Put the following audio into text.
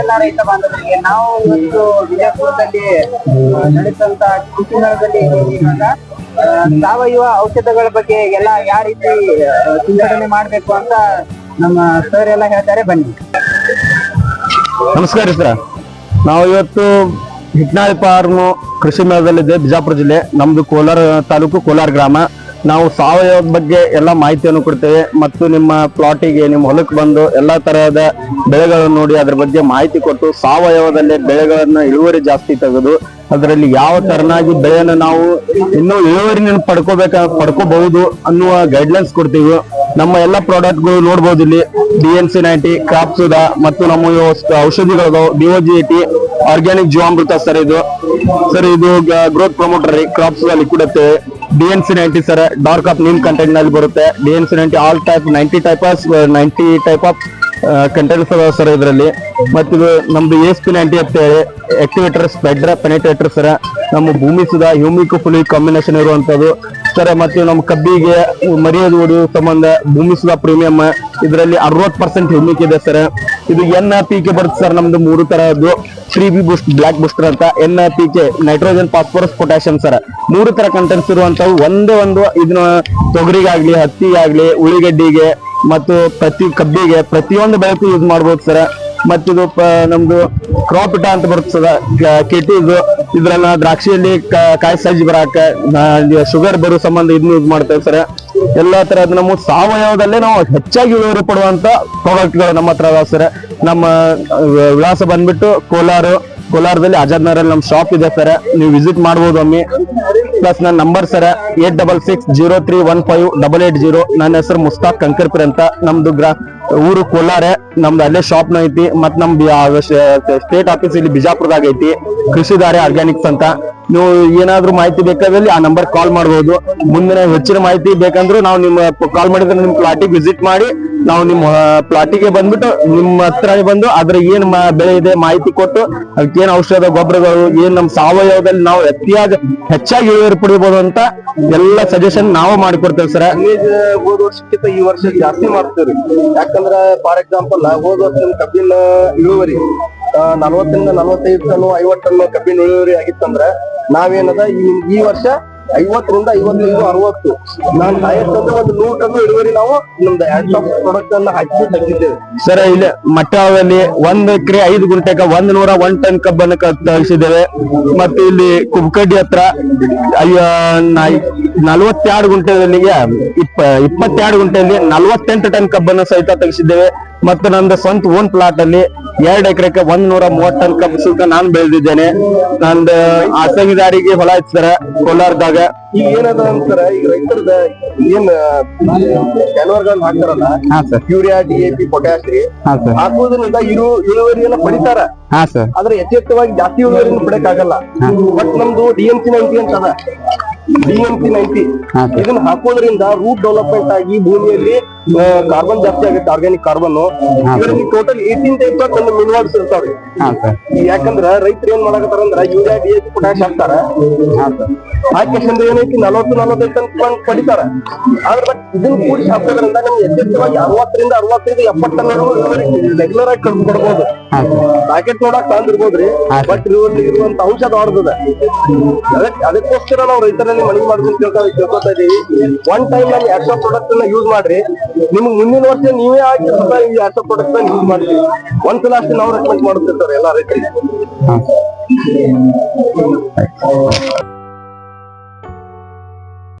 ಎಲ್ಲ ರೈತ ಬಾಂಧವರಿಗೆ ನಾವು ಇವತ್ತು ವಿಜಯಪುರದಲ್ಲಿ ನಡೆಸಿದಂತ ಕೃಷಿ ಮೇಳದಲ್ಲಿ ಸಾವಯವ ಔಷಧಗಳ ಬಗ್ಗೆ ಎಲ್ಲ ಯಾವ ರೀತಿ ಚಿಂತನೆ ಮಾಡ್ಬೇಕು ಅಂತ ನಮ್ಮ ಸರ್ ಎಲ್ಲ ಹೇಳ್ತಾರೆ, ಬನ್ನಿ. ನಮಸ್ಕಾರ ಸರ್ ನಾವು ಇವತ್ತು ಹಿಟ್ನಾಳಿ ಫಾರ್ಮ್ ಕೃಷಿ ಮೇಳದಲ್ಲಿದೆ ಬಿಜಾಪುರ ಜಿಲ್ಲೆ. ನಮ್ದು ಕೋಲಾರ ತಾಲೂಕು ಕೋಲಾರ ಗ್ರಾಮ. ನಾವು ಸಾವಯವದ ಬಗ್ಗೆ ಎಲ್ಲ ಮಾಹಿತಿಯನ್ನು ಕೊಡ್ತೇವೆ ಮತ್ತು ನಿಮ್ಮ ಪ್ಲಾಟಿಗೆ ನಿಮ್ಮ ಹೊಲಕ್ಕೆ ಬಂದು ಎಲ್ಲ ತರಹದ ಬೆಳೆಗಳನ್ನು ನೋಡಿ ಅದ್ರ ಬಗ್ಗೆ ಮಾಹಿತಿ ಕೊಟ್ಟು ಸಾವಯವದಲ್ಲೇ ಬೆಳೆಗಳನ್ನ ಇಳುವರಿ ಜಾಸ್ತಿ ತೆಗೆದು ಅದರಲ್ಲಿ ಯಾವ ತರನಾಗಿ ಬೆಳೆಯನ್ನು ನಾವು ಇನ್ನೂ ಇಳುವರಿನ ಪಡ್ಕೋಬೇಕ ಪಡ್ಕೋಬಹುದು ಅನ್ನುವ ಗೈಡ್ಲೈನ್ಸ್ ಕೊಡ್ತೀವಿ. ನಮ್ಮ ಎಲ್ಲ ಪ್ರಾಡಕ್ಟ್ಗಳು ನೋಡ್ಬೋದು ಇಲ್ಲಿ. D N C ninety crop Sudha ಮತ್ತು ನಮ್ಮ ಔಷಧಿಗಳು D O G T organic Jeevamrutha sir ಇದು. ಸರ್ ಇದು ಗ್ರೋತ್ ಪ್ರಮೋಟರ್ ರೀ. Crop Sudha liquid D N C ninety sir dark of neem ಕಂಟೆಂಟ್ನಲ್ಲಿ ಬರುತ್ತೆ. D N C ninety all type ninety type of ninety type of contents ಅದಾವ sir ಇದರಲ್ಲಿ. ಮತ್ತಿದು ನಮ್ದು S P ninety ಅಂತ ಹೇಳಿ activator ಸ್ಪೆಡ್ರ ಪೆನಿಟೇಟರ್ sir. ನಮ್ಮ ಭೂಮಿ ಸುಧಾ ಹ್ಯೂಮಿಕ್ ಫುಲಿ ಕಾಂಬಿನೇಷನ್ ಇರುವಂತದ್ದು. ಸರ್, ಮತ್ತೆ ನಮ್ಮ ಕಬ್ಬಿಗೆ ಮರ್ಯಾದ ಹೊಡೆಯುವ ಸಂಬಂಧ ಭೂಮಿ ಸುಧಾ ಪ್ರೀಮಿಯಂ ಇದರಲ್ಲಿ ಅರವತ್ ಪರ್ಸೆಂಟ್ ಹ್ಯೂಮಿಕ್ ಇದೆ ಸರ್. ಇದು ಎನ್ ಪಿ ಕೆ ಬರುತ್ತೆ ಸರ್ ನಮ್ದು ಮೂರು ತರಹದ್ದು. Three B boost block booster ಅಂತ. N P K nitrogen phosphorus potassium sir. ಮೂರು ತರ ಕಂಟೆಂಟ್ಸ್ ಇರುವಂತವು. ಒಂದೇ ಒಂದು ಇದನ್ನ ತೊಗರಿಗಾಗ್ಲಿ, ಹತ್ತಿಗಾಗ್ಲಿ, ಉಳಿಗಡ್ಡಿಗೆ ಮತ್ತು ಪ್ರತಿ ಕಬ್ಬಿಗೆ ಪ್ರತಿಯೊಂದು ಬೆಳಕು ಯೂಸ್ ಮಾಡ್ಬೋದು ಸರ್. ಮತ್ತಿದು ನಮ್ದು ಕ್ರಾಪ್ ಇಟ ಅಂತ ಬರುತ್ತೆ ಸರ್. ಕೆಟಿ ಇದು ಇದ್ರನ್ನ ದ್ರಾಕ್ಷಿಯಲ್ಲಿ ಕಾಯಿ ಸಜ್ಜಿ ಬರಾಕ ಶುಗರ್ ಬರೋ ಸಂಬಂಧ ಇದನ್ನ ಯೂಸ್ ಮಾಡ್ತೇವೆ ಸರ್. ಎಲ್ಲಾ ತರ ನಮ್ಮ ಸಾವಯವದಲ್ಲೇ ನಾವು ಹೆಚ್ಚಾಗಿ ಇಳುವರಿ ಪಡುವಂತ ಪ್ರಾಡಕ್ಟ್ಗಳು ನಮ್ಮ ಹತ್ರ ಸರ್. ನಮ್ಮ ವಿಳಾಸ ಬಂದ್ಬಿಟ್ಟು ಕೋಲಾರ ಕೋಲಾರದಲ್ಲಿ ಆಜಾದ್ ನಗರಲ್ಲಿ ನಮ್ಮ ಶಾಪ್ ಇದೆ ಸರ್ ನೀವು ವಿಸಿಟ್ ಮಾಡ್ಬೋದು ಅಮ್ಮಿ ಪ್ಲಸ್ ನನ್ನ number sir eight double six zero three one five double eight zero ನನ್ನ ಹೆಸರು ಮುಸ್ತಾಕ್ ಕಂಕರ್ಪುರ್ ಅಂತ. ನಮ್ದು ಗ್ರಾ, ಊರು ಕೋಲಾರ. ನಮ್ದು ಅಲ್ಲೇ ಶಾಪ್ನ ಐತಿ. ಮತ್ ನಮ್ದು ಸ್ಟೇಟ್ ಆಫೀಸ್ ಇಲ್ಲಿ ಬಿಜಾಪುರದಾಗ ಐತಿ. ಕೃಷಿದಾರೆ ಆರ್ಗ್ಯಾನಿಕ್ಸ್ ಅಂತ. ನೀವು ಏನಾದ್ರೂ ಮಾಹಿತಿ ಬೇಕಾದಲ್ಲಿ ಆ ನಂಬರ್ ಕಾಲ್ ಮಾಡಬಹುದು ಮುಂದಿನ ಹೆಚ್ಚಿನ ಮಾಹಿತಿ ಬೇಕಂದ್ರೂ ನಾವು ನಿಮ್ಮ ಕಾಲ್ ಮಾಡಿದ್ರೆ ನಿಮ್ ಪ್ಲಾಟಿಗೆ ವಿಸಿಟ್ ಮಾಡಿ, ನಾವು ನಿಮ್ಮ ಪ್ಲಾಟಿಗೆ ಬಂದ್ಬಿಟ್ಟು ನಿಮ್ಮ ಹತ್ರ ಬಂದು ಅದ್ರ ಏನ್ ಬೆಳೆ ಇದೆ ಮಾಹಿತಿ ಕೊಟ್ಟು ಅದಕ್ಕೆ ಏನ್ ಔಷಧ ಗೊಬ್ಬರಗಳು, ಏನ್ ನಮ್ ಸಾವಯವದಲ್ಲಿ ನಾವು ಅತಿಯಾಗಿ ಹೆಚ್ಚಾಗಿ ಇಳುವರಿ ಪಡಿಬಹುದು ಅಂತ ಎಲ್ಲ ಸಜೆಷನ್ ನಾವು ಮಾಡಿಕೊಡ್ತೇವೆ ಸರ್. ಹೋದ ವರ್ಷಕ್ಕಿಂತ ಈ ವರ್ಷ ಜಾಸ್ತಿ ಮಾಡ್ತೀವಿ ಯಾಕಂದ್ರ ಫಾರ್ ಎಕ್ಸಾಂಪಲ್ ಹೋದ ವರ್ಷ ಕಬ್ಬಿನ ಇಳುವರಿ ನಲವತ್ತರಿಂದ ನಲವತ್ತೈದು ಟನ್ ಐವತ್ತು ಟನ್ ಕಬ್ಬಿನ ಇಳುವರಿ ಆಗಿತ್ತಂದ್ರ ನಾವೇನದ ಈ ವರ್ಷ ಐವತ್ತರಿಂದ ಐವತ್ತೈದು, ಅರವತ್ತು. ನಾನ್ ಹೈಯೆಸ್ಟ್ ಒಂದು ನೂರು ಟನ್ ಇಳುವರಿ ನಾವು ನಮ್ದು ಎರಡ್ ಸಾವಿರ ಪ್ರಾಡಕ್ಟ್ ಅನ್ನ ಹಾಕಿ ತೆಗೆದಿದ್ದೇವೆ. ಸರ್, ಇಲ್ಲಿ ಮಟ್ಟದಲ್ಲಿ ಒಂದ್ ಎಕರೆ ಐದು ಗುಂಟೆಕ ಒಂದ್ ನೂರ ಒಂದ್ ಟನ್ ಕಬ್ಬನ್ನು ತರಿಸಿದ್ದೇವೆ ಮತ್ತೆ ಇಲ್ಲಿ ಕುಬ್ಕಡ್ಡಿ ಹತ್ರ ಗುಂಟೆ ಗುಂಟೆಗಳಿಗೆ ಇಪ್ಪ, ಇಪ್ಪತ್ತೆರಡು ಗುಂಟೆಯಲ್ಲಿ ನಲವತ್ತೆಂಟು ಟನ್ ಕಬ್ಬನ್ನು ಸಹಿತ ತೆಗೆಸಿದ್ದೇವೆ. ಮತ್ತು ನಂದು ಸ್ವಂತ ಓನ್ ಪ್ಲಾಟ್ ಅಲ್ಲಿ ಎರಡು ಎಕರೆಗೆ ಒಂದ್ ನೂರ ಮೂವತ್ ಟನ್ ಕಬ್ಬು ಸುಲ್ಕ ನಾನ್ ಬೆಳೆದಿದ್ದೇನೆ. ನಂದು ಆಸಂಗಿದಾರಿಗೆ ಹೊಲ ಸರ್ ಕೋಲಾರದಾಗ. ಈಗ ಏನದ ಅಂತಾರ ಈಗ ರೈತರದ ಏನ್ ಜಾನುವಾರುಗಳನ್ನ ಹಾಕ್ತಾರಲ್ಲ ಹಾ sir urea D A P potash ರೀ ಹಾಕುವುದರಿಂದ ಇರು ಇಳುವರಿಯನ್ನ ಪಡಿತಾರ. ಹಾ ಸರ್ ಆದ್ರೆ ಯಥೇಚ್ಛವಾಗಿ ಜಾಸ್ತಿ ಇಳುವರಿಯನ್ನು ಪಡೆಯಕ್ಕಾಗಲ್ಲ ಬಟ್ ನಮ್ದು ಡಿ ಎಂ ಸಿ ನೈಂಟಿ ಅಂತ ಅದ ಡಿ ಎಂ ಸಿ ನೈಂಟಿ. ಇದನ್ನ ಹಾಕೋದ್ರಿಂದ ರೂಟ್ ಡೆವಲಪ್ಮೆಂಟ್ ಆಗಿ ಭೂಮಿಯಲ್ಲಿ ಕಾರ್ಬನ್ ಜಾಸ್ತಿ ಆಗುತ್ತೆ ಆರ್ಗ್ಯಾನಿಕ್ ಕಾರ್ಬನ್ ಇದರಲ್ಲಿ ಟೋಟಲ್ ಏಟೀನ್ ಟೈಪ್ ಆಫ್ ಒಂದು ಮಿನರಲ್ಸ್ ಇರ್ತಾವ್ರಿ. ಯಾಕಂದ್ರ ರೈತರು ಏನ್ ಮಾಡಕತ್ತಾರ ಅಂದ್ರ ಯೂರಿಯಾ ಡಿ ಎಚ್ ಪೊಟ್ಯಾಶ್ ಹಾಕ್ತಾರ. ಹಾಕಿಂದ ಏನೈತಿ ನಲವತ್ತು ನಲವತ್ತೈದು ತನಕ ಪಡಿತಾರ. ಆದ್ರೆ ಬಟ್ ಇದನ್ನ ಕೂಡಿಸಿ ಹಾಕೋದ್ರಿಂದ ನಮ್ಗೆ ಯಥೇಚ್ಛವಾಗಿ ಅರವತ್ತರಿಂದ ಅರವತ್ತೈದು ಎಪ್ಪತ್ತು ಟನ್ ರೆಗ್ಯುಲರ್ ಆಗಿ ಕಡ್ದು ಕೊಡ್ಬೋದು. ಪ್ಯಾಕೆಟ್ ನೋಡಕ್ ತಂದಿರ್ಬೋದ್ರಿ. ಬಟ್ ಇರುವಲ್ಲಿ ಇರುವಂತ ಔಷಧ ಹೊರದದ ಅದಕ್ಕೆ ಅದಕ್ಕೋಸ್ಕರ ನಾವು ರೈತರಲ್ಲಿ ಮನವಿ ಮಾಡ್ಕೊಂಡು ಕೇಳ್ತಾ ಕೇಳ್ಕೊತಾ ಇದೀವಿ ಒನ್ ಟೈಮ್ ನಾನು ಎರಡ್ ಸಾವಿರ ಪ್ರಾಡಕ್ಟ್ ಅನ್ನ ಯೂಸ್ ಮಾಡ್ರಿ. ನಿಮ್ಗೆ ಮುಂದಿನ ವರ್ಷ ನೀವೇ ಆಗಿ ಈ ಎರಡ್ ಸಾವಿರ ಪ್ರಾಡಕ್ಟ್ ಯೂಸ್ ಮಾಡ್ತೀವಿ ಒಂದ್ಸಲ ಅಷ್ಟೇ ನಾವು ರೆಕಮೆಂಡ್ ಮಾಡುತ್ತಿರ್ತಾರೆ ಎಲ್ಲಾ ರೈತರಿಗೆ.